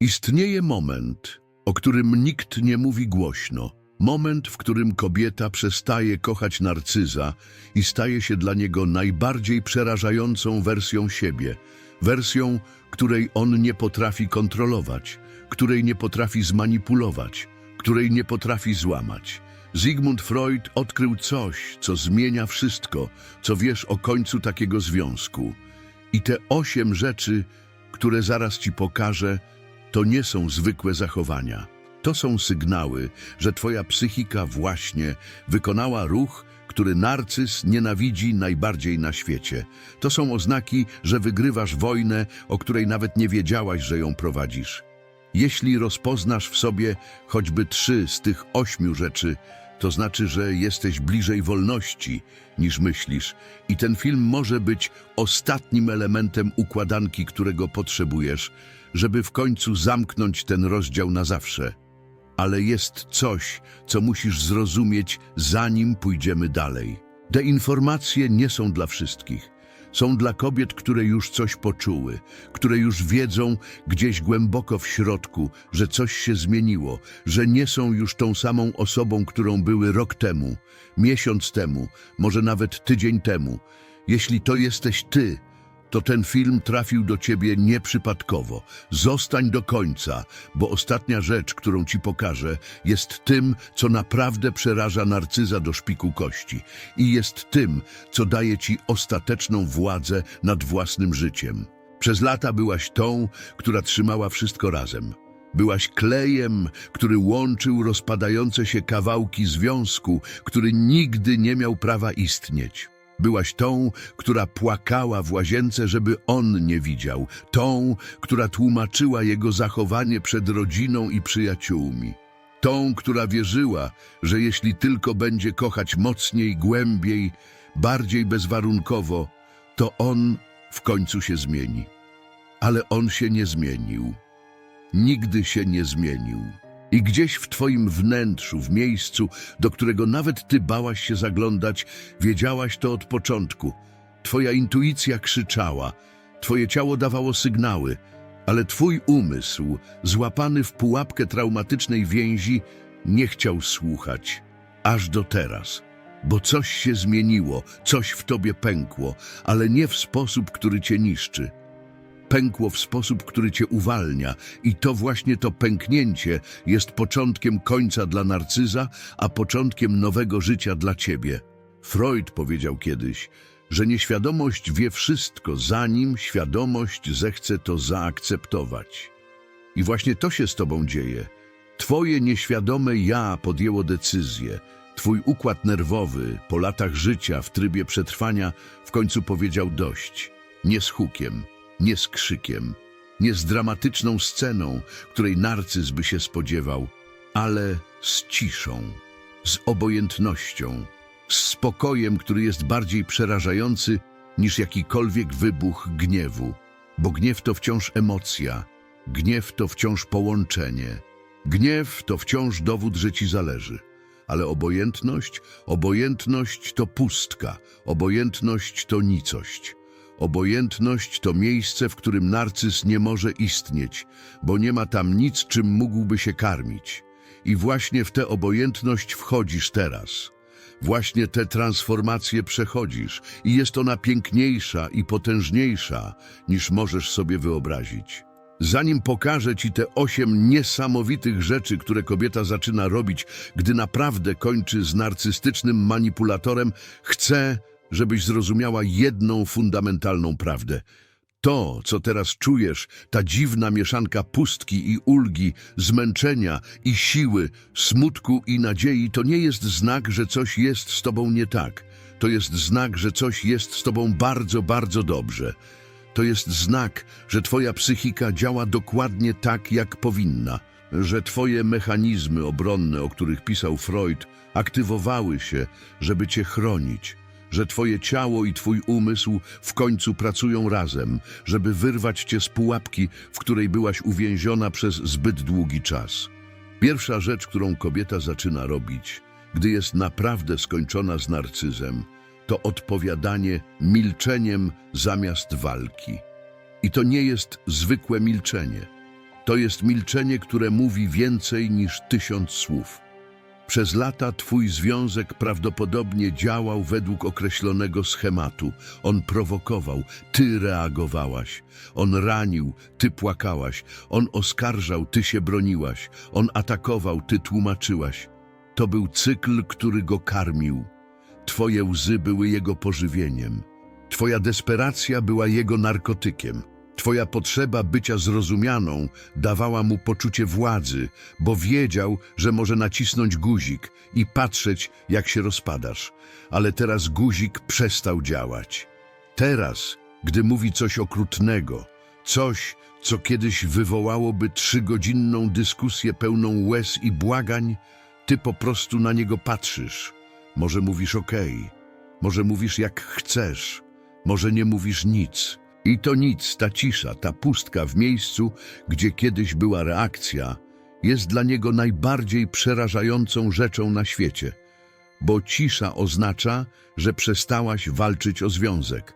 Istnieje moment, o którym nikt nie mówi głośno. Moment, w którym kobieta przestaje kochać narcyza i staje się dla niego najbardziej przerażającą wersją siebie. Wersją, której on nie potrafi kontrolować, której nie potrafi zmanipulować, której nie potrafi złamać. Sigmund Freud odkrył coś, co zmienia wszystko, co wiesz o końcu takiego związku. I te osiem rzeczy, które zaraz ci pokażę, to nie są zwykłe zachowania. To są sygnały, że twoja psychika właśnie wykonała ruch, który narcyz nienawidzi najbardziej na świecie. To są oznaki, że wygrywasz wojnę, o której nawet nie wiedziałaś, że ją prowadzisz. Jeśli rozpoznasz w sobie choćby trzy z tych ośmiu rzeczy, to znaczy, że jesteś bliżej wolności niż myślisz i ten film może być ostatnim elementem układanki, którego potrzebujesz, żeby w końcu zamknąć ten rozdział na zawsze. Ale jest coś, co musisz zrozumieć, zanim pójdziemy dalej. Te informacje nie są dla wszystkich. Są dla kobiet, które już coś poczuły, które już wiedzą gdzieś głęboko w środku, że coś się zmieniło, że nie są już tą samą osobą, którą były rok temu, miesiąc temu, może nawet tydzień temu. Jeśli to jesteś ty, to ten film trafił do ciebie nieprzypadkowo. Zostań do końca, bo ostatnia rzecz, którą ci pokażę, jest tym, co naprawdę przeraża narcyza do szpiku kości i jest tym, co daje ci ostateczną władzę nad własnym życiem. Przez lata byłaś tą, która trzymała wszystko razem. Byłaś klejem, który łączył rozpadające się kawałki związku, który nigdy nie miał prawa istnieć. Byłaś tą, która płakała w łazience, żeby on nie widział, tą, która tłumaczyła jego zachowanie przed rodziną i przyjaciółmi, tą, która wierzyła, że jeśli tylko będzie kochać mocniej, głębiej, bardziej bezwarunkowo, to on w końcu się zmieni. Ale on się nie zmienił. Nigdy się nie zmienił. I gdzieś w twoim wnętrzu, w miejscu, do którego nawet ty bałaś się zaglądać, wiedziałaś to od początku. Twoja intuicja krzyczała, twoje ciało dawało sygnały, ale twój umysł, złapany w pułapkę traumatycznej więzi, nie chciał słuchać. Aż do teraz. Bo coś się zmieniło, coś w tobie pękło, ale nie w sposób, który cię niszczy pękło w sposób, który cię uwalnia i to właśnie to pęknięcie jest początkiem końca dla narcyza, a początkiem nowego życia dla ciebie. Freud powiedział kiedyś, że nieświadomość wie wszystko, zanim świadomość zechce to zaakceptować. I właśnie to się z tobą dzieje. Twoje nieświadome ja podjęło decyzję. Twój układ nerwowy po latach życia w trybie przetrwania w końcu powiedział dość. Nie z hukiem, nie z krzykiem, nie z dramatyczną sceną, której narcyz by się spodziewał, ale z ciszą, z obojętnością, z spokojem, który jest bardziej przerażający niż jakikolwiek wybuch gniewu, bo gniew to wciąż emocja, gniew to wciąż połączenie, gniew to wciąż dowód, że ci zależy. Ale obojętność, obojętność to pustka, obojętność to nicość. Obojętność to miejsce, w którym narcyz nie może istnieć, bo nie ma tam nic, czym mógłby się karmić. I właśnie w tę obojętność wchodzisz teraz. Właśnie te transformacje przechodzisz i jest ona piękniejsza i potężniejsza, niż możesz sobie wyobrazić. Zanim pokażę Ci te osiem niesamowitych rzeczy, które kobieta zaczyna robić, gdy naprawdę kończy z narcystycznym manipulatorem, chcę, żebyś zrozumiała jedną fundamentalną prawdę. To, co teraz czujesz, ta dziwna mieszanka pustki i ulgi, zmęczenia i siły, smutku i nadziei, to nie jest znak, że coś jest z tobą nie tak. To jest znak, że coś jest z tobą bardzo, bardzo dobrze. To jest znak, że twoja psychika działa dokładnie tak, jak powinna, że twoje mechanizmy obronne, o których pisał Freud, aktywowały się, żeby cię chronić, że twoje ciało i twój umysł w końcu pracują razem, żeby wyrwać cię z pułapki, w której byłaś uwięziona przez zbyt długi czas. Pierwsza rzecz, którą kobieta zaczyna robić, gdy jest naprawdę skończona z narcyzem, to odpowiadanie milczeniem zamiast walki. I to nie jest zwykłe milczenie. To jest milczenie, które mówi więcej niż tysiąc słów. Przez lata twój związek prawdopodobnie działał według określonego schematu. On prowokował, ty reagowałaś. On ranił, ty płakałaś. On oskarżał, ty się broniłaś. On atakował, ty tłumaczyłaś. To był cykl, który go karmił. Twoje łzy były jego pożywieniem. Twoja desperacja była jego narkotykiem. Twoja potrzeba bycia zrozumianą dawała mu poczucie władzy, bo wiedział, że może nacisnąć guzik i patrzeć, jak się rozpadasz. Ale teraz guzik przestał działać. Teraz, gdy mówi coś okrutnego, coś, co kiedyś wywołałoby trzygodzinną dyskusję pełną łez i błagań, ty po prostu na niego patrzysz. Może mówisz okej, może mówisz jak chcesz, może nie mówisz nic. I to nic, ta cisza, ta pustka w miejscu, gdzie kiedyś była reakcja, jest dla niego najbardziej przerażającą rzeczą na świecie, bo cisza oznacza, że przestałaś walczyć o związek.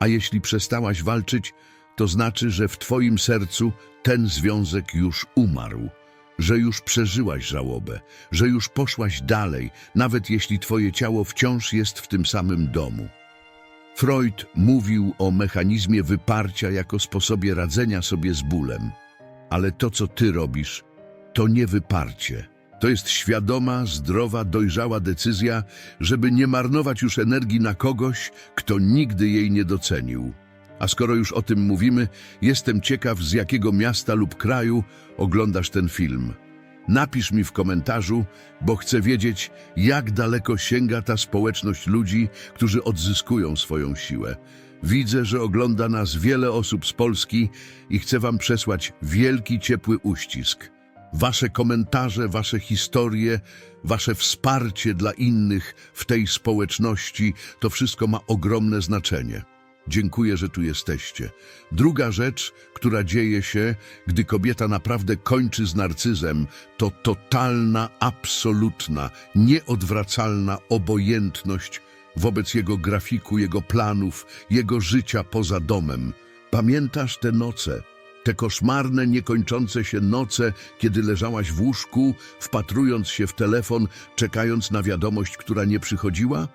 A jeśli przestałaś walczyć, to znaczy, że w twoim sercu ten związek już umarł, że już przeżyłaś żałobę, że już poszłaś dalej, nawet jeśli twoje ciało wciąż jest w tym samym domu. Freud mówił o mechanizmie wyparcia jako sposobie radzenia sobie z bólem. Ale to, co ty robisz, to nie wyparcie. To jest świadoma, zdrowa, dojrzała decyzja, żeby nie marnować już energii na kogoś, kto nigdy jej nie docenił. A skoro już o tym mówimy, jestem ciekaw, z jakiego miasta lub kraju oglądasz ten film. Napisz mi w komentarzu, bo chcę wiedzieć, jak daleko sięga ta społeczność ludzi, którzy odzyskują swoją siłę. Widzę, że ogląda nas wiele osób z Polski i chcę Wam przesłać wielki, ciepły uścisk. Wasze komentarze, Wasze historie, Wasze wsparcie dla innych w tej społeczności to wszystko ma ogromne znaczenie. Dziękuję, że tu jesteście. Druga rzecz, która dzieje się, gdy kobieta naprawdę kończy z narcyzem, to totalna, absolutna, nieodwracalna obojętność wobec jego grafiku, jego planów, jego życia poza domem. Pamiętasz te noce? Te koszmarne, niekończące się noce, kiedy leżałaś w łóżku, wpatrując się w telefon, czekając na wiadomość, która nie przychodziła?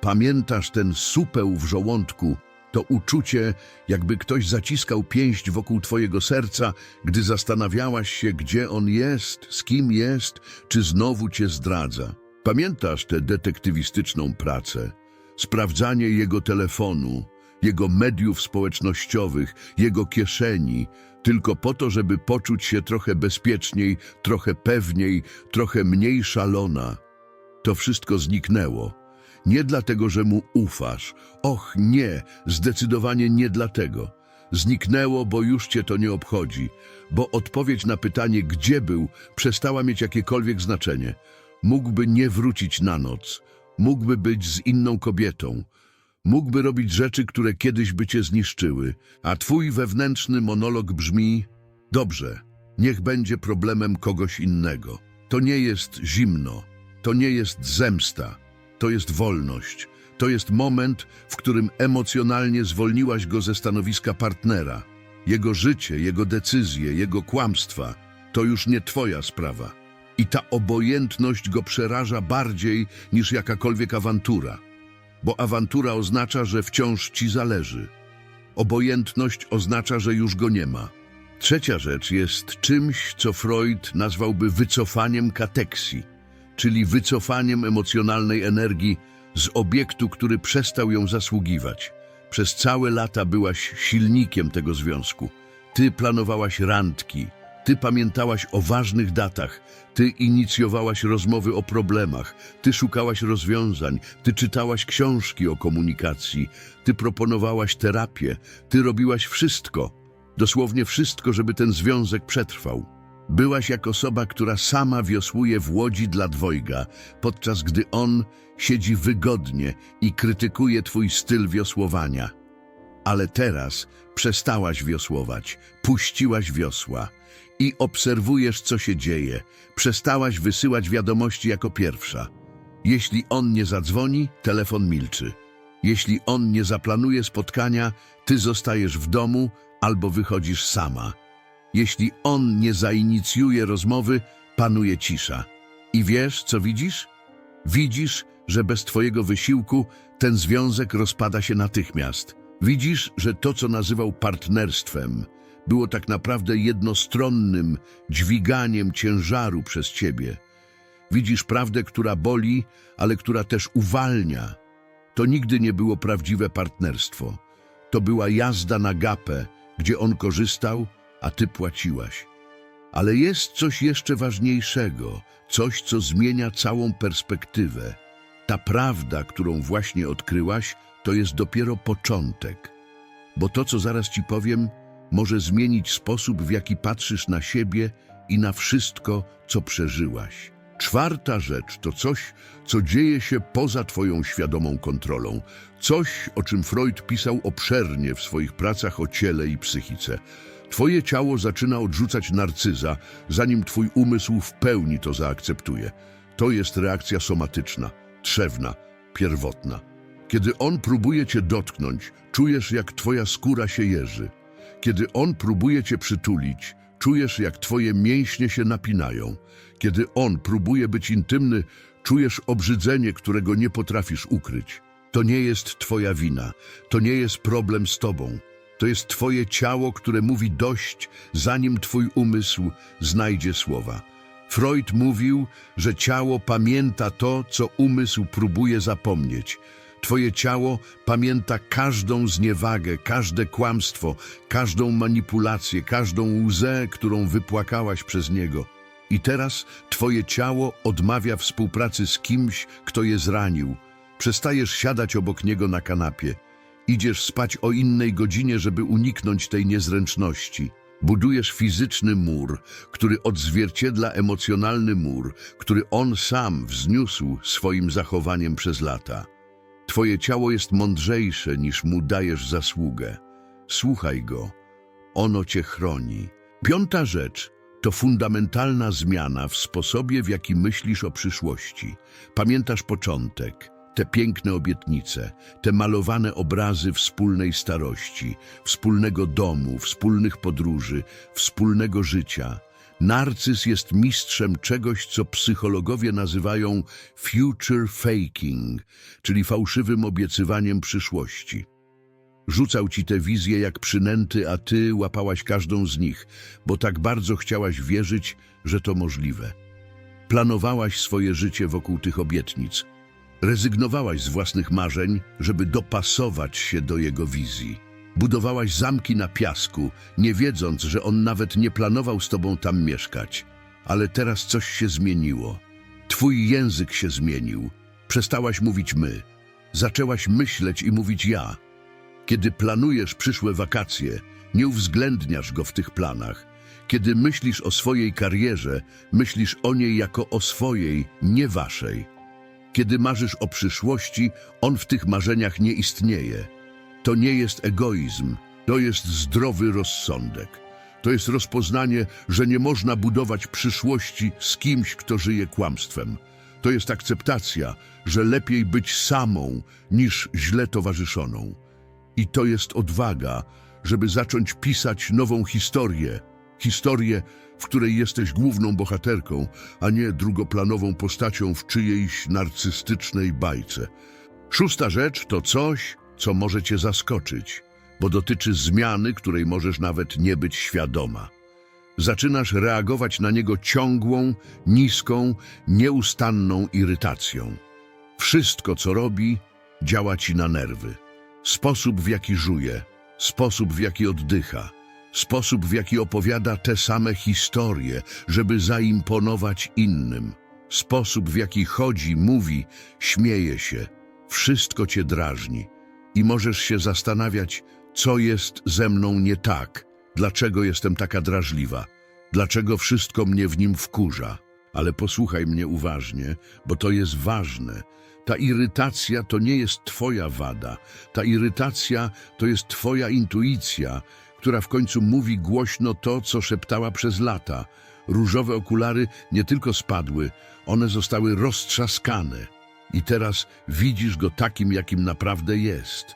Pamiętasz ten supeł w żołądku, to uczucie, jakby ktoś zaciskał pięść wokół twojego serca, gdy zastanawiałaś się, gdzie on jest, z kim jest, czy znowu cię zdradza. Pamiętasz tę detektywistyczną pracę? Sprawdzanie jego telefonu, jego mediów społecznościowych, jego kieszeni, tylko po to, żeby poczuć się trochę bezpieczniej, trochę pewniej, trochę mniej szalona. To wszystko zniknęło. Nie dlatego, że mu ufasz. Och, nie, zdecydowanie nie dlatego. Zniknęło, bo już cię to nie obchodzi, bo odpowiedź na pytanie, gdzie był, przestała mieć jakiekolwiek znaczenie. Mógłby nie wrócić na noc, mógłby być z inną kobietą, mógłby robić rzeczy, które kiedyś by cię zniszczyły, a twój wewnętrzny monolog brzmi: Dobrze, niech będzie problemem kogoś innego. To nie jest zimno, to nie jest zemsta to jest wolność. To jest moment, w którym emocjonalnie zwolniłaś go ze stanowiska partnera. Jego życie, jego decyzje, jego kłamstwa to już nie twoja sprawa. I ta obojętność go przeraża bardziej niż jakakolwiek awantura. Bo awantura oznacza, że wciąż ci zależy. Obojętność oznacza, że już go nie ma. Trzecia rzecz jest czymś, co Freud nazwałby wycofaniem kateksji czyli wycofaniem emocjonalnej energii z obiektu, który przestał ją zasługiwać. Przez całe lata byłaś silnikiem tego związku. Ty planowałaś randki, ty pamiętałaś o ważnych datach, ty inicjowałaś rozmowy o problemach, ty szukałaś rozwiązań, ty czytałaś książki o komunikacji, ty proponowałaś terapię, ty robiłaś wszystko, dosłownie wszystko, żeby ten związek przetrwał. Byłaś jak osoba, która sama wiosłuje w łodzi dla dwojga, podczas gdy on siedzi wygodnie i krytykuje twój styl wiosłowania. Ale teraz przestałaś wiosłować, puściłaś wiosła i obserwujesz, co się dzieje. Przestałaś wysyłać wiadomości jako pierwsza. Jeśli on nie zadzwoni, telefon milczy. Jeśli on nie zaplanuje spotkania, ty zostajesz w domu albo wychodzisz sama. Jeśli on nie zainicjuje rozmowy, panuje cisza. I wiesz, co widzisz? Widzisz, że bez twojego wysiłku ten związek rozpada się natychmiast. Widzisz, że to, co nazywał partnerstwem, było tak naprawdę jednostronnym dźwiganiem ciężaru przez ciebie. Widzisz prawdę, która boli, ale która też uwalnia. To nigdy nie było prawdziwe partnerstwo. To była jazda na gapę, gdzie on korzystał, a ty płaciłaś. Ale jest coś jeszcze ważniejszego, coś, co zmienia całą perspektywę. Ta prawda, którą właśnie odkryłaś, to jest dopiero początek. Bo to, co zaraz ci powiem, może zmienić sposób, w jaki patrzysz na siebie i na wszystko, co przeżyłaś. Czwarta rzecz to coś, co dzieje się poza twoją świadomą kontrolą. Coś, o czym Freud pisał obszernie w swoich pracach o ciele i psychice. Twoje ciało zaczyna odrzucać narcyza, zanim twój umysł w pełni to zaakceptuje. To jest reakcja somatyczna, trzewna, pierwotna. Kiedy on próbuje cię dotknąć, czujesz, jak twoja skóra się jeży. Kiedy on próbuje cię przytulić, czujesz, jak twoje mięśnie się napinają. Kiedy on próbuje być intymny, czujesz obrzydzenie, którego nie potrafisz ukryć. To nie jest twoja wina, to nie jest problem z tobą. To jest twoje ciało, które mówi dość, zanim twój umysł znajdzie słowa. Freud mówił, że ciało pamięta to, co umysł próbuje zapomnieć. Twoje ciało pamięta każdą zniewagę, każde kłamstwo, każdą manipulację, każdą łzę, którą wypłakałaś przez niego. I teraz twoje ciało odmawia współpracy z kimś, kto je zranił. Przestajesz siadać obok niego na kanapie. Idziesz spać o innej godzinie, żeby uniknąć tej niezręczności. Budujesz fizyczny mur, który odzwierciedla emocjonalny mur, który on sam wzniósł swoim zachowaniem przez lata. Twoje ciało jest mądrzejsze niż mu dajesz zasługę. Słuchaj go. Ono cię chroni. Piąta rzecz to fundamentalna zmiana w sposobie, w jaki myślisz o przyszłości. Pamiętasz początek, te piękne obietnice, te malowane obrazy wspólnej starości, wspólnego domu, wspólnych podróży, wspólnego życia. Narcyz jest mistrzem czegoś, co psychologowie nazywają future faking, czyli fałszywym obiecywaniem przyszłości. Rzucał ci te wizje jak przynęty, a ty łapałaś każdą z nich, bo tak bardzo chciałaś wierzyć, że to możliwe. Planowałaś swoje życie wokół tych obietnic. Rezygnowałaś z własnych marzeń, żeby dopasować się do jego wizji. Budowałaś zamki na piasku, nie wiedząc, że on nawet nie planował z tobą tam mieszkać. Ale teraz coś się zmieniło. Twój język się zmienił. Przestałaś mówić my. Zaczęłaś myśleć i mówić ja. Kiedy planujesz przyszłe wakacje, nie uwzględniasz go w tych planach. Kiedy myślisz o swojej karierze, myślisz o niej jako o swojej, nie waszej. Kiedy marzysz o przyszłości, on w tych marzeniach nie istnieje. To nie jest egoizm, to jest zdrowy rozsądek. To jest rozpoznanie, że nie można budować przyszłości z kimś, kto żyje kłamstwem. To jest akceptacja, że lepiej być samą niż źle towarzyszoną. I to jest odwaga, żeby zacząć pisać nową historię. Historię, w której jesteś główną bohaterką, a nie drugoplanową postacią w czyjejś narcystycznej bajce. Szósta rzecz to coś, co może cię zaskoczyć, bo dotyczy zmiany, której możesz nawet nie być świadoma. Zaczynasz reagować na niego ciągłą, niską, nieustanną irytacją. Wszystko, co robi, działa ci na nerwy. Sposób, w jaki żuje, sposób, w jaki oddycha, sposób, w jaki opowiada te same historie, żeby zaimponować innym, sposób, w jaki chodzi, mówi, śmieje się, wszystko cię drażni. I możesz się zastanawiać, co jest ze mną nie tak, dlaczego jestem taka drażliwa, dlaczego wszystko mnie w nim wkurza. Ale posłuchaj mnie uważnie, bo to jest ważne. Ta irytacja to nie jest twoja wada. Ta irytacja to jest twoja intuicja, która w końcu mówi głośno to, co szeptała przez lata. Różowe okulary nie tylko spadły, one zostały roztrzaskane. I teraz widzisz go takim, jakim naprawdę jest.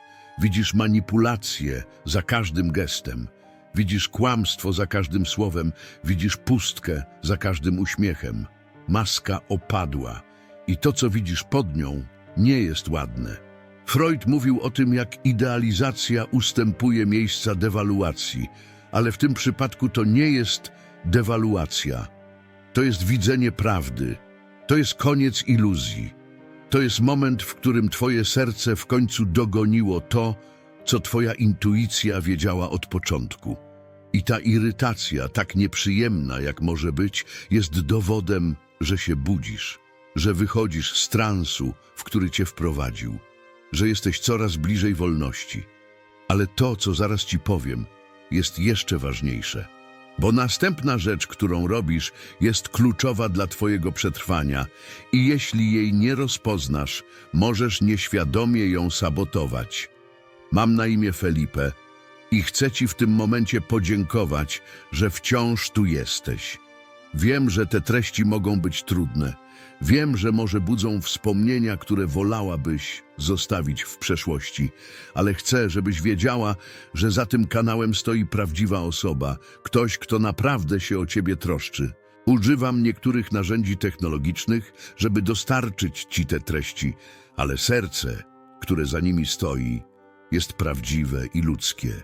Widzisz manipulację za każdym gestem. Widzisz kłamstwo za każdym słowem, widzisz pustkę za każdym uśmiechem. Maska opadła i to, co widzisz pod nią, nie jest ładne. Freud mówił o tym, jak idealizacja ustępuje miejsca dewaluacji, ale w tym przypadku to nie jest dewaluacja. To jest widzenie prawdy. To jest koniec iluzji. To jest moment, w którym twoje serce w końcu dogoniło to, co twoja intuicja wiedziała od początku. I ta irytacja, tak nieprzyjemna jak może być, jest dowodem, że się budzisz, że wychodzisz z transu, w który cię wprowadził, że jesteś coraz bliżej wolności. Ale to, co zaraz ci powiem, jest jeszcze ważniejsze. Bo następna rzecz, którą robisz, jest kluczowa dla Twojego przetrwania i jeśli jej nie rozpoznasz, możesz nieświadomie ją sabotować. Mam na imię Felipe i chcę Ci w tym momencie podziękować, że wciąż tu jesteś. Wiem, że te treści mogą być trudne. Wiem, że może budzą wspomnienia, które wolałabyś zostawić w przeszłości, ale chcę, żebyś wiedziała, że za tym kanałem stoi prawdziwa osoba, ktoś, kto naprawdę się o ciebie troszczy. Używam niektórych narzędzi technologicznych, żeby dostarczyć ci te treści, ale serce, które za nimi stoi, jest prawdziwe i ludzkie.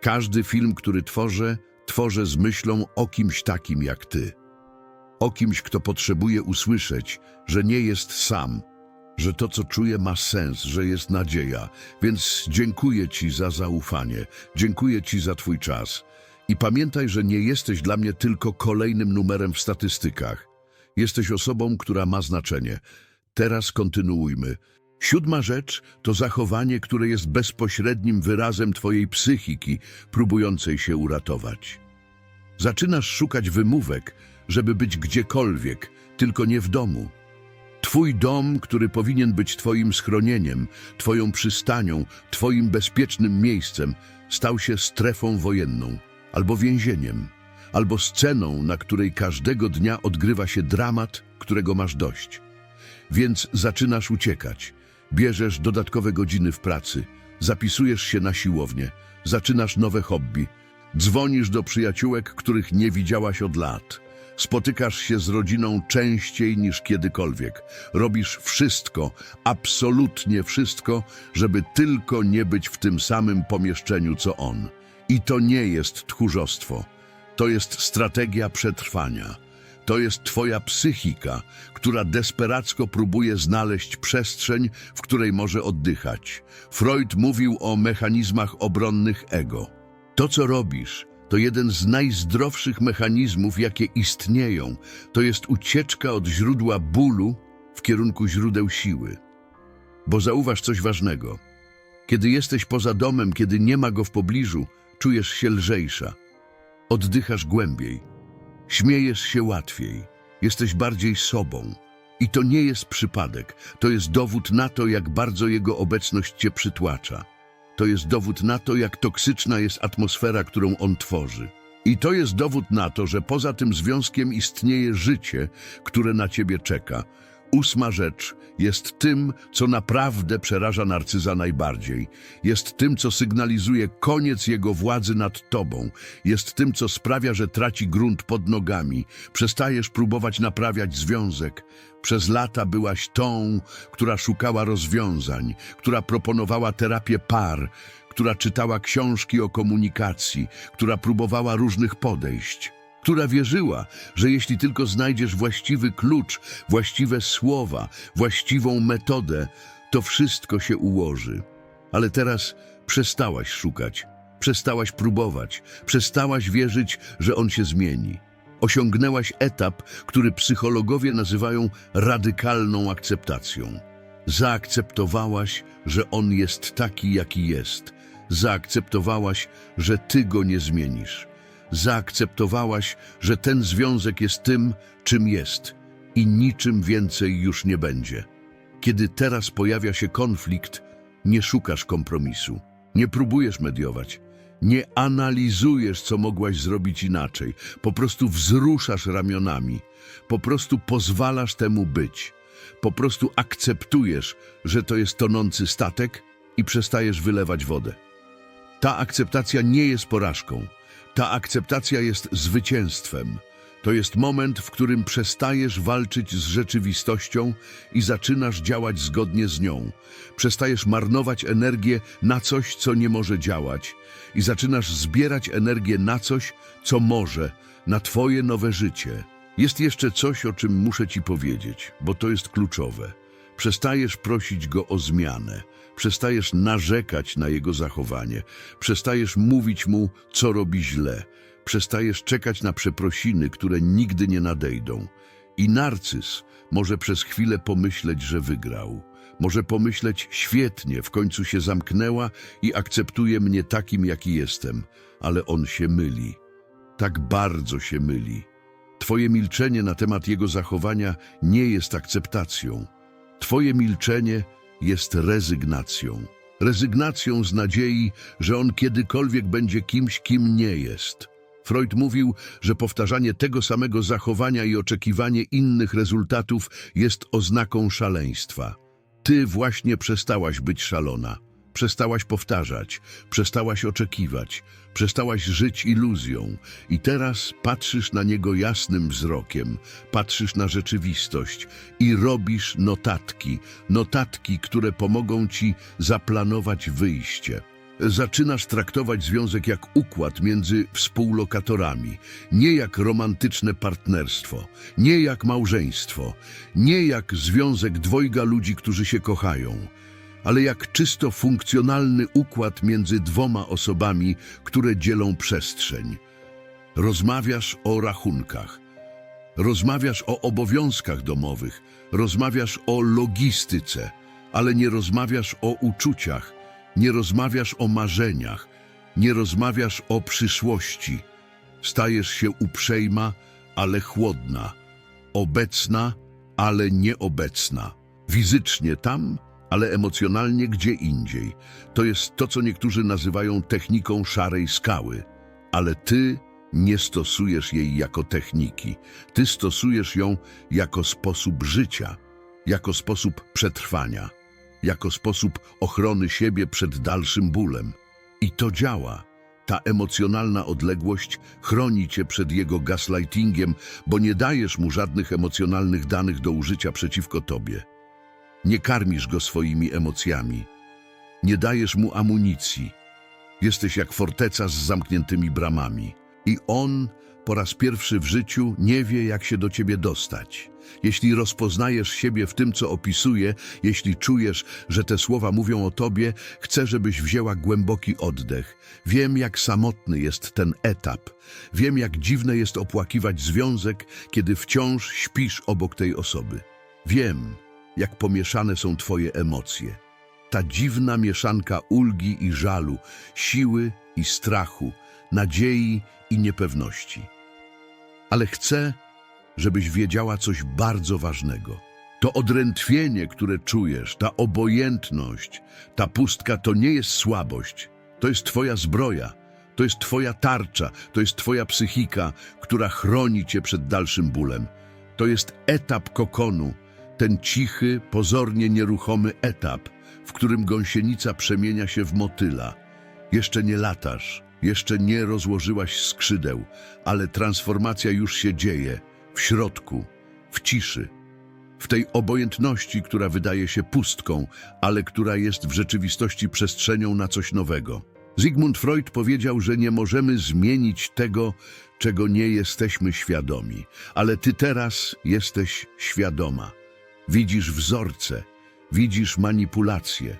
Każdy film, który tworzę, tworzę z myślą o kimś takim jak ty o kimś, kto potrzebuje usłyszeć, że nie jest sam, że to, co czuje, ma sens, że jest nadzieja. Więc dziękuję Ci za zaufanie, dziękuję Ci za Twój czas. I pamiętaj, że nie jesteś dla mnie tylko kolejnym numerem w statystykach. Jesteś osobą, która ma znaczenie. Teraz kontynuujmy. Siódma rzecz to zachowanie, które jest bezpośrednim wyrazem Twojej psychiki, próbującej się uratować. Zaczynasz szukać wymówek, żeby być gdziekolwiek, tylko nie w domu. Twój dom, który powinien być Twoim schronieniem, Twoją przystanią, Twoim bezpiecznym miejscem, stał się strefą wojenną, albo więzieniem, albo sceną, na której każdego dnia odgrywa się dramat, którego masz dość. Więc zaczynasz uciekać, bierzesz dodatkowe godziny w pracy, zapisujesz się na siłownię, zaczynasz nowe hobby, dzwonisz do przyjaciółek, których nie widziałaś od lat – Spotykasz się z rodziną częściej niż kiedykolwiek. Robisz wszystko, absolutnie wszystko, żeby tylko nie być w tym samym pomieszczeniu co on. I to nie jest tchórzostwo. To jest strategia przetrwania. To jest twoja psychika, która desperacko próbuje znaleźć przestrzeń, w której może oddychać. Freud mówił o mechanizmach obronnych ego. To, co robisz, to jeden z najzdrowszych mechanizmów, jakie istnieją. To jest ucieczka od źródła bólu w kierunku źródeł siły. Bo zauważ coś ważnego. Kiedy jesteś poza domem, kiedy nie ma go w pobliżu, czujesz się lżejsza. Oddychasz głębiej. Śmiejesz się łatwiej. Jesteś bardziej sobą. I to nie jest przypadek. To jest dowód na to, jak bardzo jego obecność cię przytłacza. To jest dowód na to, jak toksyczna jest atmosfera, którą on tworzy. I to jest dowód na to, że poza tym związkiem istnieje życie, które na ciebie czeka. Ósma rzecz jest tym, co naprawdę przeraża narcyza najbardziej. Jest tym, co sygnalizuje koniec jego władzy nad tobą. Jest tym, co sprawia, że traci grunt pod nogami. Przestajesz próbować naprawiać związek. Przez lata byłaś tą, która szukała rozwiązań, która proponowała terapię par, która czytała książki o komunikacji, która próbowała różnych podejść która wierzyła, że jeśli tylko znajdziesz właściwy klucz, właściwe słowa, właściwą metodę, to wszystko się ułoży. Ale teraz przestałaś szukać, przestałaś próbować, przestałaś wierzyć, że on się zmieni. Osiągnęłaś etap, który psychologowie nazywają radykalną akceptacją. Zaakceptowałaś, że on jest taki, jaki jest. Zaakceptowałaś, że ty go nie zmienisz zaakceptowałaś, że ten związek jest tym, czym jest i niczym więcej już nie będzie. Kiedy teraz pojawia się konflikt, nie szukasz kompromisu, nie próbujesz mediować, nie analizujesz, co mogłaś zrobić inaczej, po prostu wzruszasz ramionami, po prostu pozwalasz temu być, po prostu akceptujesz, że to jest tonący statek i przestajesz wylewać wodę. Ta akceptacja nie jest porażką, Ta akceptacja jest zwycięstwem. To jest moment, w którym przestajesz walczyć z rzeczywistością i zaczynasz działać zgodnie z nią. Przestajesz marnować energię na coś, co nie może działać i zaczynasz zbierać energię na coś, co może, na Twoje nowe życie. Jest jeszcze coś, o czym muszę Ci powiedzieć, bo to jest kluczowe. Przestajesz prosić Go o zmianę, przestajesz narzekać na Jego zachowanie, przestajesz mówić Mu, co robi źle, przestajesz czekać na przeprosiny, które nigdy nie nadejdą. I narcyz może przez chwilę pomyśleć, że wygrał. Może pomyśleć, świetnie, w końcu się zamknęła i akceptuje mnie takim, jaki jestem, ale on się myli. Tak bardzo się myli. Twoje milczenie na temat jego zachowania nie jest akceptacją. Twoje milczenie jest rezygnacją. Rezygnacją z nadziei, że on kiedykolwiek będzie kimś, kim nie jest. Freud mówił, że powtarzanie tego samego zachowania i oczekiwanie innych rezultatów jest oznaką szaleństwa. Ty właśnie przestałaś być szalona. Przestałaś powtarzać, przestałaś oczekiwać, przestałaś żyć iluzją i teraz patrzysz na niego jasnym wzrokiem, patrzysz na rzeczywistość i robisz notatki, notatki, które pomogą ci zaplanować wyjście. Zaczynasz traktować związek jak układ między współlokatorami, nie jak romantyczne partnerstwo, nie jak małżeństwo, nie jak związek dwojga ludzi, którzy się kochają, ale jak czysto funkcjonalny układ między dwoma osobami, które dzielą przestrzeń. Rozmawiasz o rachunkach, rozmawiasz o obowiązkach domowych, rozmawiasz o logistyce, ale nie rozmawiasz o uczuciach, nie rozmawiasz o marzeniach, nie rozmawiasz o przyszłości. Stajesz się uprzejma, ale chłodna, obecna, ale nieobecna. Fizycznie tam, ale emocjonalnie gdzie indziej. To jest to, co niektórzy nazywają techniką szarej skały. Ale ty nie stosujesz jej jako techniki. Ty stosujesz ją jako sposób życia, jako sposób przetrwania jako sposób ochrony siebie przed dalszym bólem. I to działa. Ta emocjonalna odległość chroni cię przed jego gaslightingiem, bo nie dajesz mu żadnych emocjonalnych danych do użycia przeciwko tobie. Nie karmisz go swoimi emocjami. Nie dajesz mu amunicji. Jesteś jak forteca z zamkniętymi bramami. I on po raz pierwszy w życiu nie wie, jak się do ciebie dostać. Jeśli rozpoznajesz siebie w tym, co opisuje, jeśli czujesz, że te słowa mówią o tobie, chcę, żebyś wzięła głęboki oddech. Wiem, jak samotny jest ten etap. Wiem, jak dziwne jest opłakiwać związek, kiedy wciąż śpisz obok tej osoby. Wiem, jak pomieszane są twoje emocje. Ta dziwna mieszanka ulgi i żalu, siły i strachu, nadziei i niepewności. Ale chcę, żebyś wiedziała coś bardzo ważnego. To odrętwienie, które czujesz, ta obojętność, ta pustka to nie jest słabość, to jest Twoja zbroja, to jest Twoja tarcza, to jest Twoja psychika, która chroni Cię przed dalszym bólem. To jest etap kokonu, ten cichy, pozornie nieruchomy etap, w którym gąsienica przemienia się w motyla. Jeszcze nie latasz, jeszcze nie rozłożyłaś skrzydeł, ale transformacja już się dzieje w środku, w ciszy, w tej obojętności, która wydaje się pustką, ale która jest w rzeczywistości przestrzenią na coś nowego. Sigmund Freud powiedział, że nie możemy zmienić tego, czego nie jesteśmy świadomi, ale ty teraz jesteś świadoma. Widzisz wzorce, widzisz manipulacje,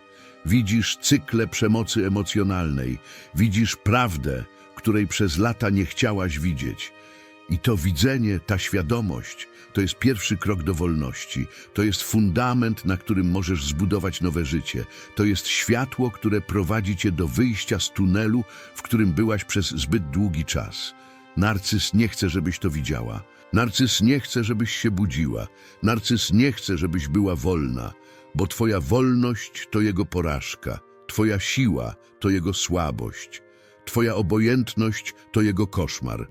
widzisz cykle przemocy emocjonalnej, widzisz prawdę, której przez lata nie chciałaś widzieć. I to widzenie, ta świadomość, to jest pierwszy krok do wolności. To jest fundament, na którym możesz zbudować nowe życie. To jest światło, które prowadzi cię do wyjścia z tunelu, w którym byłaś przez zbyt długi czas. Narcyz nie chce, żebyś to widziała. Narcyz nie chce, żebyś się budziła. Narcyz nie chce, żebyś była wolna, bo twoja wolność to jego porażka. Twoja siła to jego słabość. Twoja obojętność to jego koszmar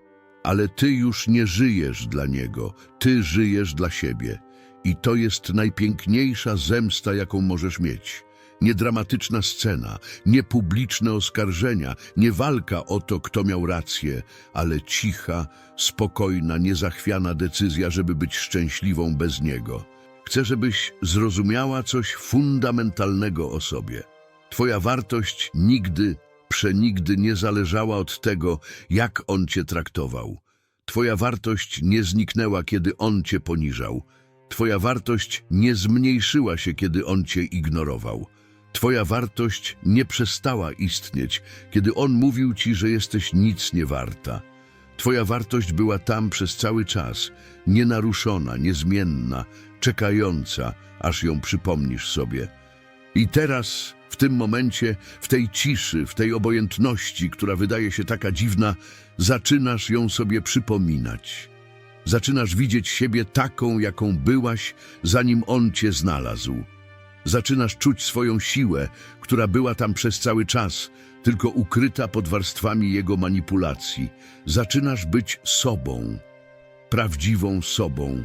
ale ty już nie żyjesz dla niego, ty żyjesz dla siebie. I to jest najpiękniejsza zemsta, jaką możesz mieć. Nie dramatyczna scena, nie publiczne oskarżenia, nie walka o to, kto miał rację, ale cicha, spokojna, niezachwiana decyzja, żeby być szczęśliwą bez niego. Chcę, żebyś zrozumiała coś fundamentalnego o sobie. Twoja wartość nigdy, przenigdy nie zależała od tego, jak on cię traktował. Twoja wartość nie zniknęła, kiedy on cię poniżał. Twoja wartość nie zmniejszyła się, kiedy on cię ignorował. Twoja wartość nie przestała istnieć, kiedy on mówił ci, że jesteś nic nie warta. Twoja wartość była tam przez cały czas, nienaruszona, niezmienna, czekająca, aż ją przypomnisz sobie. I teraz, w tym momencie, w tej ciszy, w tej obojętności, która wydaje się taka dziwna, zaczynasz ją sobie przypominać. Zaczynasz widzieć siebie taką, jaką byłaś, zanim on cię znalazł. Zaczynasz czuć swoją siłę, która była tam przez cały czas, tylko ukryta pod warstwami jego manipulacji. Zaczynasz być sobą, prawdziwą sobą.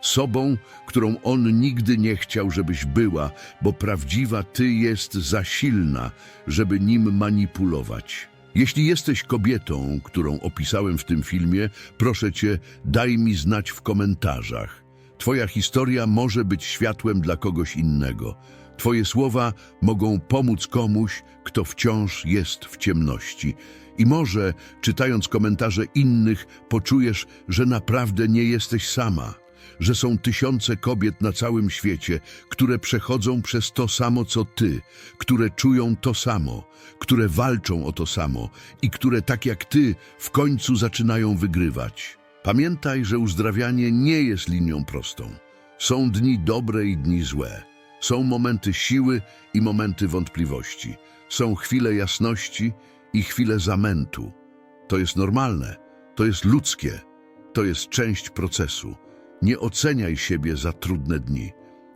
Sobą, którą on nigdy nie chciał, żebyś była, bo prawdziwa ty jest za silna, żeby nim manipulować. Jeśli jesteś kobietą, którą opisałem w tym filmie, proszę cię, daj mi znać w komentarzach. Twoja historia może być światłem dla kogoś innego. Twoje słowa mogą pomóc komuś, kto wciąż jest w ciemności. I może, czytając komentarze innych, poczujesz, że naprawdę nie jesteś sama, że są tysiące kobiet na całym świecie, które przechodzą przez to samo co ty, które czują to samo, które walczą o to samo i które tak jak ty w końcu zaczynają wygrywać. Pamiętaj, że uzdrawianie nie jest linią prostą. Są dni dobre i dni złe. Są momenty siły i momenty wątpliwości. Są chwile jasności i chwile zamętu. To jest normalne, to jest ludzkie, to jest część procesu. Nie oceniaj siebie za trudne dni.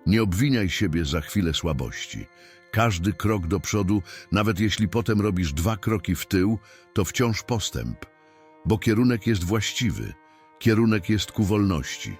Nie obwiniaj siebie za chwilę słabości. Każdy krok do przodu, nawet jeśli potem robisz dwa kroki w tył, to wciąż postęp, bo kierunek jest właściwy. Kierunek jest ku wolności.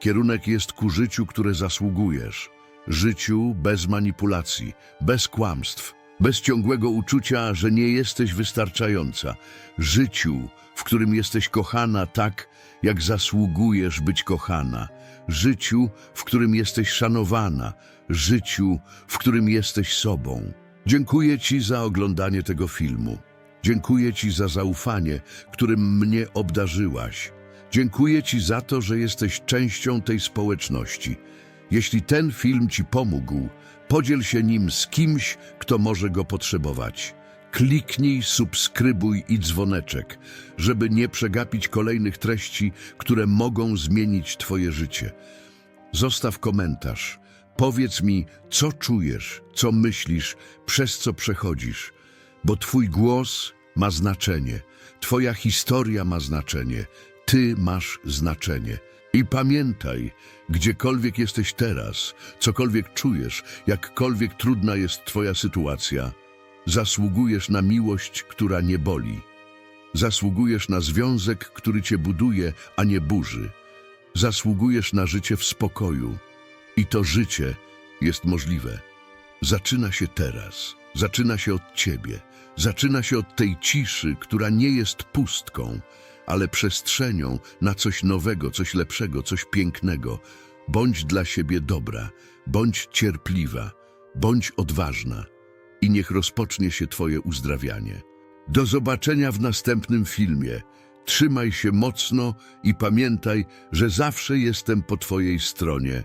Kierunek jest ku życiu, które zasługujesz. Życiu bez manipulacji, bez kłamstw, bez ciągłego uczucia, że nie jesteś wystarczająca. Życiu, w którym jesteś kochana tak, jak zasługujesz być kochana. Życiu, w którym jesteś szanowana. Życiu, w którym jesteś sobą. Dziękuję Ci za oglądanie tego filmu. Dziękuję Ci za zaufanie, którym mnie obdarzyłaś. Dziękuję Ci za to, że jesteś częścią tej społeczności. Jeśli ten film Ci pomógł, podziel się nim z kimś, kto może go potrzebować. Kliknij subskrybuj i dzwoneczek, żeby nie przegapić kolejnych treści, które mogą zmienić Twoje życie. Zostaw komentarz. Powiedz mi, co czujesz, co myślisz, przez co przechodzisz, bo Twój głos ma znaczenie, Twoja historia ma znaczenie, Ty masz znaczenie. I pamiętaj, gdziekolwiek jesteś teraz, cokolwiek czujesz, jakkolwiek trudna jest Twoja sytuacja, zasługujesz na miłość, która nie boli. Zasługujesz na związek, który Cię buduje, a nie burzy. Zasługujesz na życie w spokoju. I to życie jest możliwe. Zaczyna się teraz. Zaczyna się od Ciebie. Zaczyna się od tej ciszy, która nie jest pustką, ale przestrzenią na coś nowego, coś lepszego, coś pięknego. Bądź dla siebie dobra, bądź cierpliwa, bądź odważna i niech rozpocznie się Twoje uzdrawianie. Do zobaczenia w następnym filmie. Trzymaj się mocno i pamiętaj, że zawsze jestem po Twojej stronie.